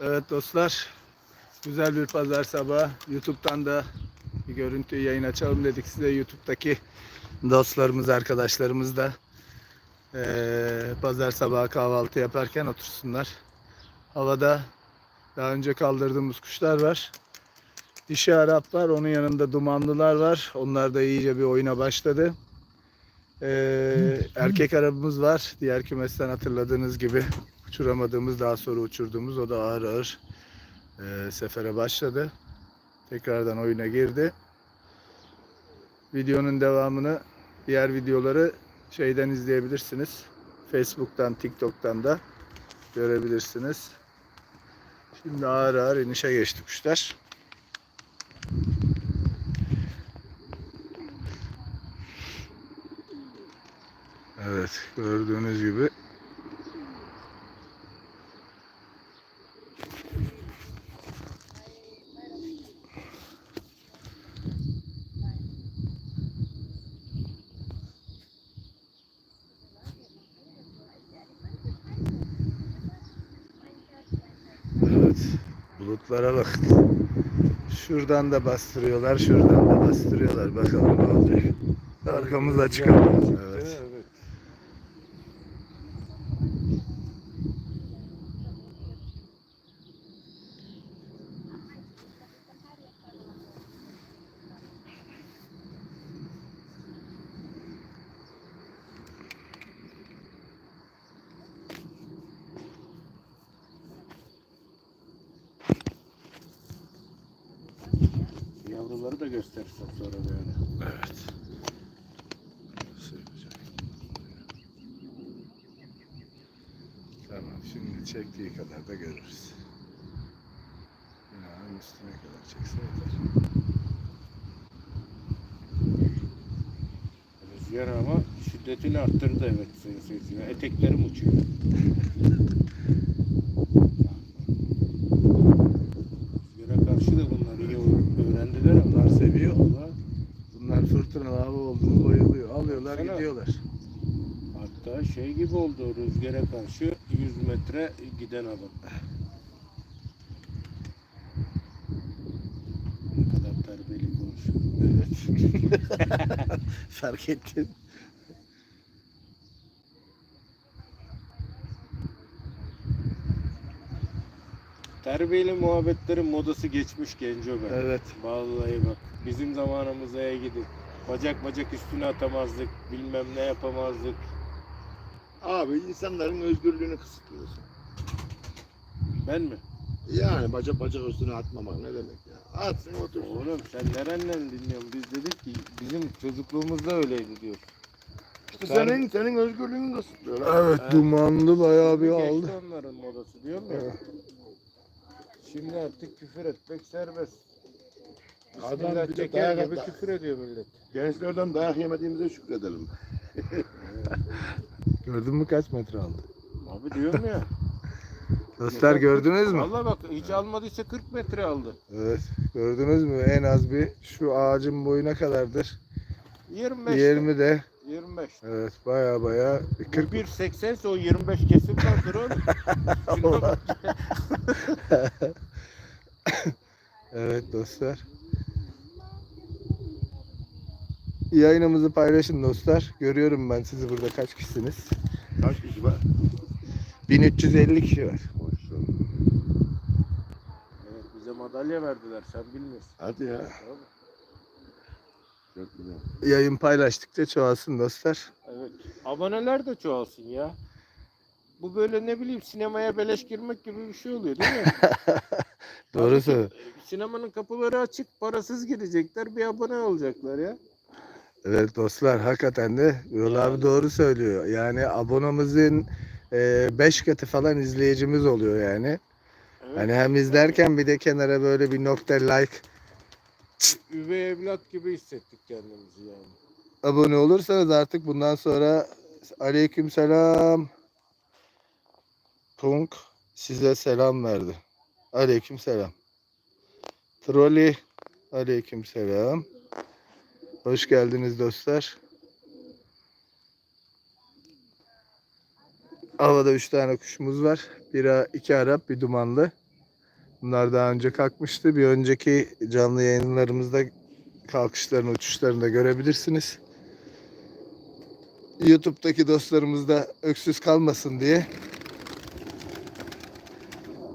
Evet dostlar, güzel bir pazar sabahı. YouTube'dan da bir görüntü yayın açalım dedik size. YouTube'daki dostlarımız, arkadaşlarımız da eee, pazar sabahı kahvaltı yaparken otursunlar. Havada daha önce kaldırdığımız kuşlar var. Dişi Arap var, onun yanında dumanlılar var. Onlar da iyice bir oyuna başladı. Eee, erkek Arabımız var. Diğer kümesten hatırladığınız gibi uçuramadığımız daha sonra uçurduğumuz o da ağır ağır eee, sefere başladı. Tekrardan oyuna girdi. Videonun devamını diğer videoları şeyden izleyebilirsiniz. Facebook'tan, TikTok'tan da görebilirsiniz. Şimdi ağır ağır inişe geçti kuşlar. Evet, gördüğünüz gibi Evet. Bulutlara bak. Şuradan da bastırıyorlar, şuradan da bastırıyorlar. Bakalım ne olacak. Arkamız açık ama. Evet. Yavruları da gösterirsem sonra böyle. Evet. Tamam, şimdi çektiği kadar da görürüz. Binanın üstüne kadar çekse yeter. Rüzgar ama şiddetini arttırdı evet sayın seyirciler. Eteklerim uçuyor. Rüzgara karşı da bunlar iyi öğrendiler ama. Bunlar seviyor. Vallahi Bunlar fırtınalı hava oldu mu bayılıyor. Alıyorlar Baksana. gidiyorlar. Hatta şey gibi oldu rüzgara karşı 100 metre giden adam. Ne kadar terbiyeli konuşuyor. Evet. Fark ettin. Terbiyeli muhabbetlerin modası geçmiş genco be. Evet. Vallahi bak bizim zamanımıza gidin. Bacak bacak üstüne atamazdık. Bilmem ne yapamazdık. Abi insanların özgürlüğünü kısıtlıyorsun. Ben mi? Yani bacak bacak üstüne atmamak ne demek ya? Atsın otursun. Oğlum sen nereden dinliyorsun? Biz dedik ki bizim çocukluğumuzda öyleydi diyor. İşte senin senin özgürlüğünü kısıtlıyorlar. Evet Ha. dumanlı bayağı bir Geçti aldı. onların modası diyor mu? Evet. Şimdi artık küfür etmek serbest. Adam Bismillah bir de çeker dayak gibi atar. küfür ediyor millet. Gençlerden dayak yemediğimize şükredelim. Gördün mü kaç metre aldı? Abi diyorum ya. Dostlar gördünüz mü? Valla bak hiç almadıysa 40 metre aldı. Evet. Gördünüz mü? En az bir şu ağacın boyuna kadardır. 25. 20 de 25. evet baya baya 40 41.80 ise o 25 kesim vardır oğlum. Şuna bak. Evet dostlar. Yayınımızı paylaşın dostlar. Görüyorum ben sizi burada kaç kişisiniz? Kaç kişi var? 1350 kişi var. Maşallah. Evet, bize madalya verdiler sen bilmiyorsun. Hadi ya. Çok güzel. Yayın paylaştıkça çoğalsın dostlar. Evet. Aboneler de çoğalsın ya. Bu böyle ne bileyim sinemaya beleş girmek gibi bir şey oluyor değil mi? Doğru Halbuki, söylüyor. e, Sinemanın kapıları açık, parasız girecekler, bir abone olacaklar ya. Evet dostlar hakikaten de Yani. abi doğru söylüyor. Yani abonemizin 5 katı falan izleyicimiz oluyor yani. Evet. Hani hem izlerken bir de kenara böyle bir nokta like Üvey evlat gibi hissettik kendimizi yani. abone olursanız artık bundan sonra aleyküm selam Punk size selam verdi. Aleyküm selam. Trolli aleyküm selam. Hoş geldiniz dostlar. Havada üç tane kuşumuz var. Bir iki Arap, bir dumanlı. Bunlar daha önce kalkmıştı. Bir önceki canlı yayınlarımızda kalkışlarını, uçuşlarını da görebilirsiniz. YouTube'daki dostlarımız da öksüz kalmasın diye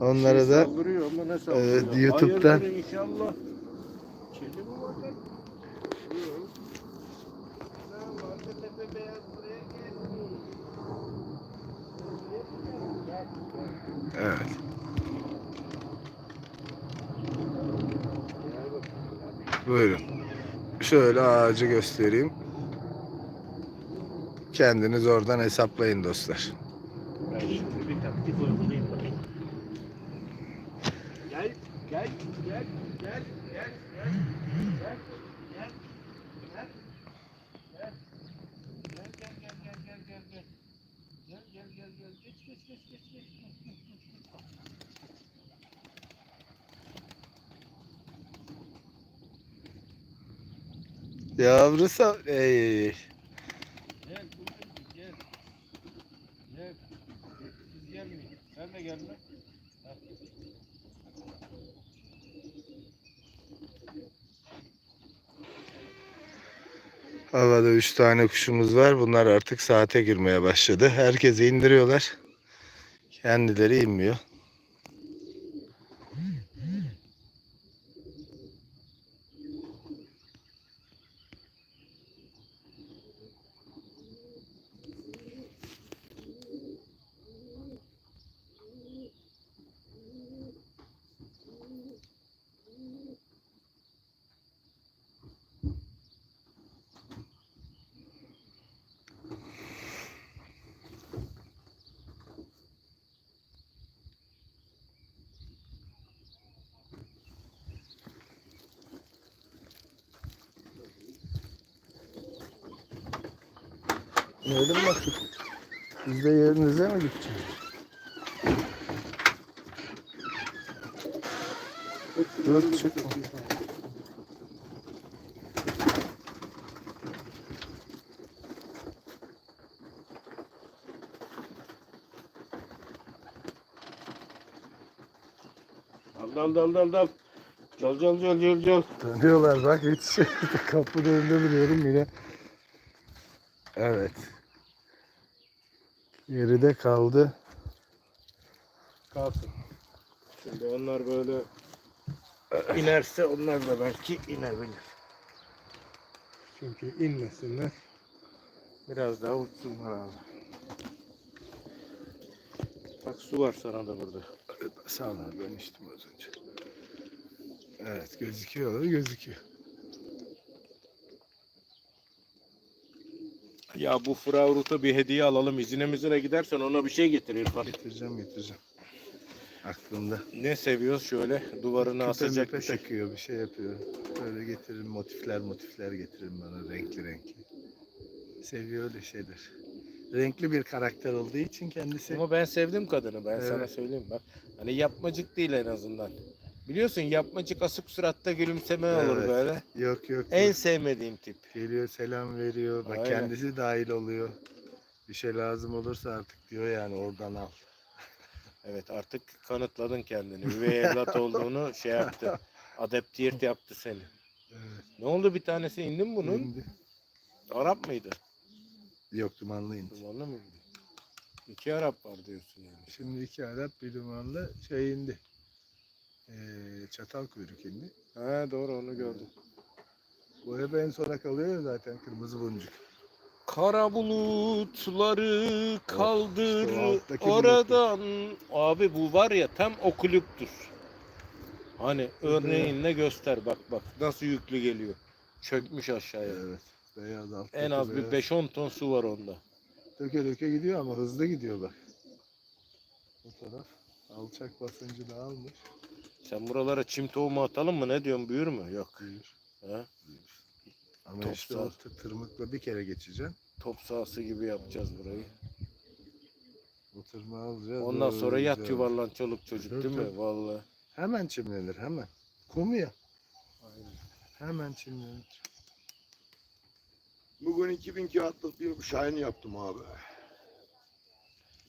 onlara Şey da? Evet, YouTube'dan- Evet. Buyurun. Şöyle ağacı göstereyim. Kendiniz oradan hesaplayın dostlar. Gel, gel, gel. Yavrusu ey. Gel, buradayım, gel. Gel. Siz gelmeyin. Sen de gelme. Ha. Havada 3 tane kuşumuz var. Bunlar artık saate girmeye başladı. Herkesi indiriyorlar. Kendileri inmiyor. Nerede baktık? Siz de yerinize mi gideceksiniz? Dört çık. Dal dal dal dal. Dal dal dal dal dal. Dönüyorlar bak hiç kapı önünde biliyorum yine. Evet. Geride kaldı. Kalsın. Şimdi onlar böyle inerse onlar da belki inebilir. Çünkü inmesinler. Biraz daha uçsunlar abi. Bak su var sana da burada. Sağ ol ben içtim az önce. Evet gözüküyor gözüküyor. Ya bu Fraurut'a bir hediye alalım. İzine mizine gidersen ona bir şey getir İrfan. Getireceğim getireceğim. Aklımda. Ne seviyoruz şöyle duvarına Küpe asacak bir şey. takıyor bir şey yapıyor. Böyle getiririm motifler motifler getiririm bana renkli renkli. Seviyor öyle şeyler. Renkli bir karakter olduğu için kendisi. Ama ben sevdim kadını ben sana Evet. söyleyeyim bak. Hani yapmacık değil en azından. Biliyorsun yapmacık asık suratta gülümseme olur Evet. böyle. Yok yok. En yok. sevmediğim tip. Geliyor selam veriyor. Bak Aynen. kendisi dahil oluyor. Bir şey lazım olursa artık diyor yani oradan al. Evet artık kanıtladın kendini. Üvey evlat olduğunu şey yaptı. Adaptiert yaptı seni. Evet. Ne oldu bir tanesi indi mi bunun? indi. Arap mıydı? Yok dumanlı indi. Dumanlı mıydı? İki Arap var diyorsun yani. Şimdi iki Arap bir dumanlı şey indi. Ee, çatal kuyruk indi. Ha doğru onu gördüm. Bu hep en sona kalıyor zaten kırmızı boncuk. Kara bulutları kaldır işte o oradan. Abi bu var ya tam okulüptür. Hani örneğinle göster bak bak nasıl yüklü geliyor. Çökmüş aşağıya. Evet. Beyaz alttaki En az bir beyaz. 5-10 ton su var onda. Döke döke gidiyor ama hızlı gidiyor bak. Bu taraf alçak basıncı da almış. Sen buralara çim tohumu atalım mı? Ne diyorsun? Büyür mü? Yok. Büyür. Ha? Ama Top işte sağ. o tırmıkla bir kere geçeceksin. Top sahası gibi yapacağız burayı. O tırmığı alacağız. Ondan sonra yat öyle yuvarlan çoluk çocuk değil mi? Vallahi. Hemen çimlenir hemen. Kum ya. Aynen. Hemen çimlenir. Bugün 2000 kağıtlık bir şahin yaptım abi.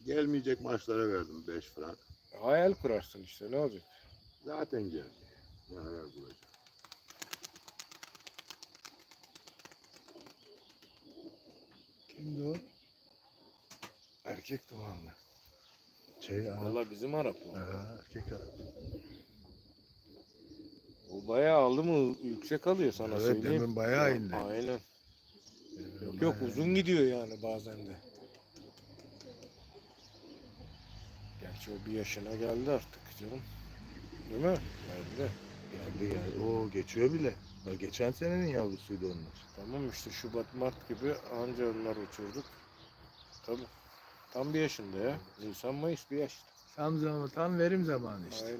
Gelmeyecek maçlara verdim 5 frank. Hayal kurarsın işte ne olacak? Zaten geldi. Ne hayal kuracak. Kimdi o? Erkek dumanlı. Şey Arap. Valla bizim Arap o. Ha, erkek Arap. O bayağı aldı mı yüksek alıyor sana Evet söyleyeyim. demin bayağı indi. Aynen. Demin Yok yok uzun gidiyor yani bazen de. Gerçi o bir yaşına geldi artık canım. Değil mi? Geldi. Geldi geldi. Oo geçiyor bile. Ha, geçen senenin yavrusuydu onlar. Tamam işte Şubat Mart gibi anca onlar uçurduk. Tabii. Tam bir yaşında ya. Nisan Mayıs bir yaşta. Tam zamanı, tam verim zamanı işte. Aynen.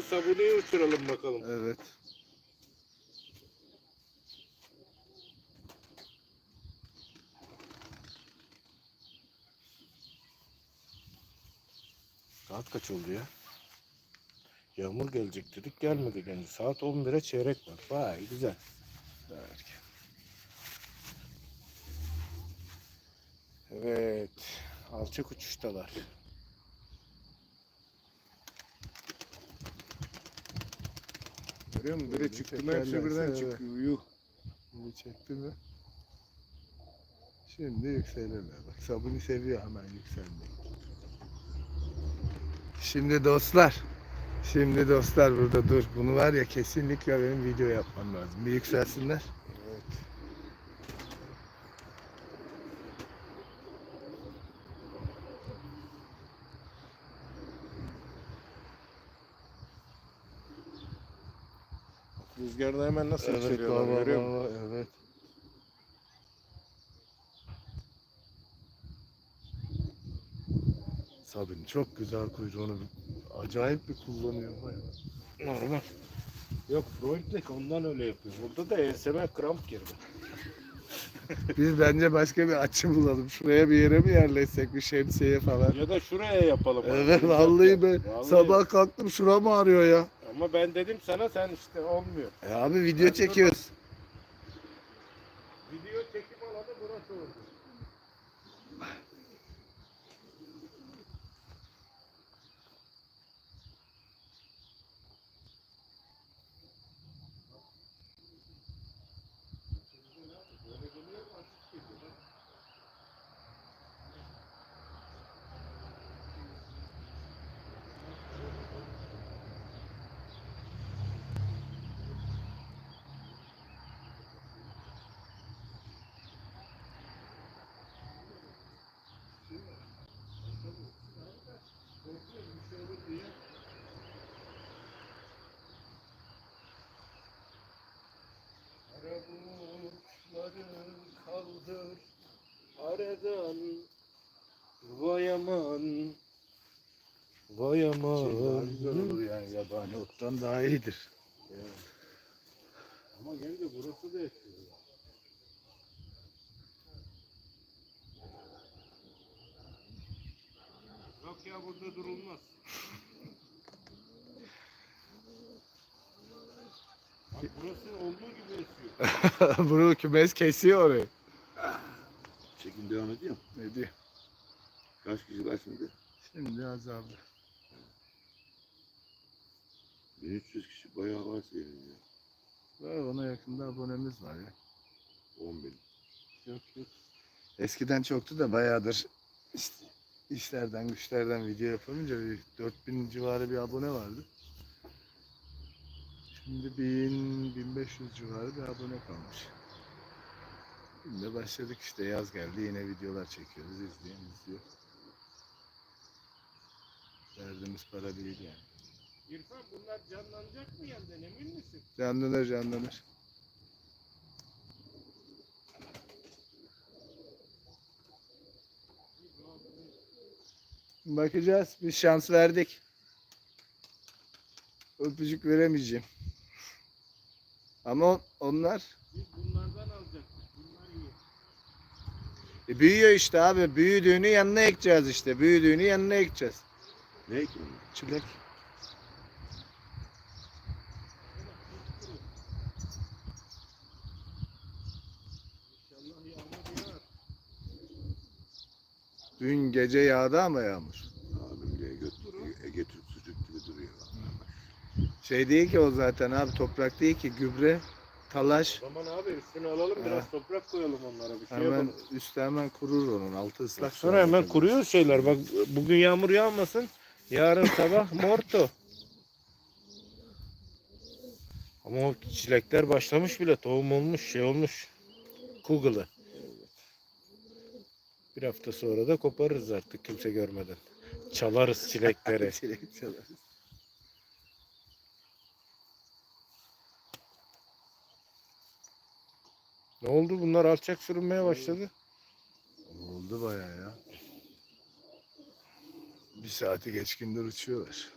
Da sabuniyi uçuralım bakalım. Evet. Saat kaç oldu ya? Yağmur gelecek dedik gelmedi gene. Saat 11'e çeyrek var. Vay güzel. Evet. Alçak uçuştalar. Görüyor musun? Biri çıktı mı hepsi birden çıkıyor. Yuh. Şimdi çekti mi? Şimdi yükselirler. Bak sabuni seviyor hemen yükselmeyi. Şimdi dostlar. Şimdi dostlar burada dur. Bunu var ya kesinlikle benim video yapmam lazım. Bir yükselsinler. Evet. Bak, Rüzgarda hemen nasıl yükseliyorlar baba, görüyor musun? evet. Sabun çok güzel kuyruğunu acayip bir kullanıyor. Normal. Yok Freud'deki ondan öyle yapıyor. Burada da enseme kramp girdi. Biz bence başka bir açı bulalım. Şuraya bir yere mi yerleşsek bir şemsiye falan. Ya da şuraya yapalım. abi. Evet Güzel vallahi be. Vallahi. Sabah kalktım şuram ağrıyor ya. Ama ben dedim sana sen işte olmuyor. E abi video çekiyoruz. Video çekim alanı burası oldu. Kara kaldır aradan Vay aman Vay aman daha güzel olur yani yabani ottan daha iyidir. Ama gene de burası da esiyor. Yok ya burada durulmaz. Bak burası olduğu gibi esiyor. Bunu kümes kesiyor orayı. Çekim devam ediyor. mu? Ne diyor? Kaç kişi var şimdi? Şimdi azaldı. 1300 kişi bayağı var seyrediyor. Var ona yakında abonemiz var ya. 10 bin. Yok yok. Eskiden çoktu da bayağıdır işte işlerden güçlerden video yapamayınca bir 4000 civarı bir abone vardı. Şimdi 1000 1500 civarı bir abone kalmış. Şimdi başladık işte yaz geldi yine videolar çekiyoruz izleyen izliyor. Derdimiz para değil yani. İrfan bunlar canlanacak mı yandan emin misin? Canlanır canlanır. Bakacağız. Bir şans verdik. Öpücük veremeyeceğim. Ama on- onlar Biz bunlardan alacaktık. Bunlar iyi. e, büyüyor işte abi. Büyüdüğünü yanına ekeceğiz işte. Büyüdüğünü yanına ekeceğiz. Ne ki? Çilek. İnşallah yağmur yağar. Dün gece yağdı ama yağmur. Şey değil ki o zaten abi toprak değil ki gübre, talaş. O zaman abi üstüne alalım biraz toprak koyalım onlara bir şey Hemen yapalım. üstü hemen kurur onun altı ıslak. Sonra hemen kuruyor şeyler. Bak bugün yağmur yağmasın. Yarın sabah morto. Ama o çilekler başlamış bile. Tohum olmuş, şey olmuş. Google'ı. Bir hafta sonra da koparırız artık kimse görmeden. Çalarız çilekleri. Çilek çalar. Ne oldu? Bunlar alçak sürünmeye başladı. Oldu bayağı ya. Bir saati geçkindir uçuyorlar.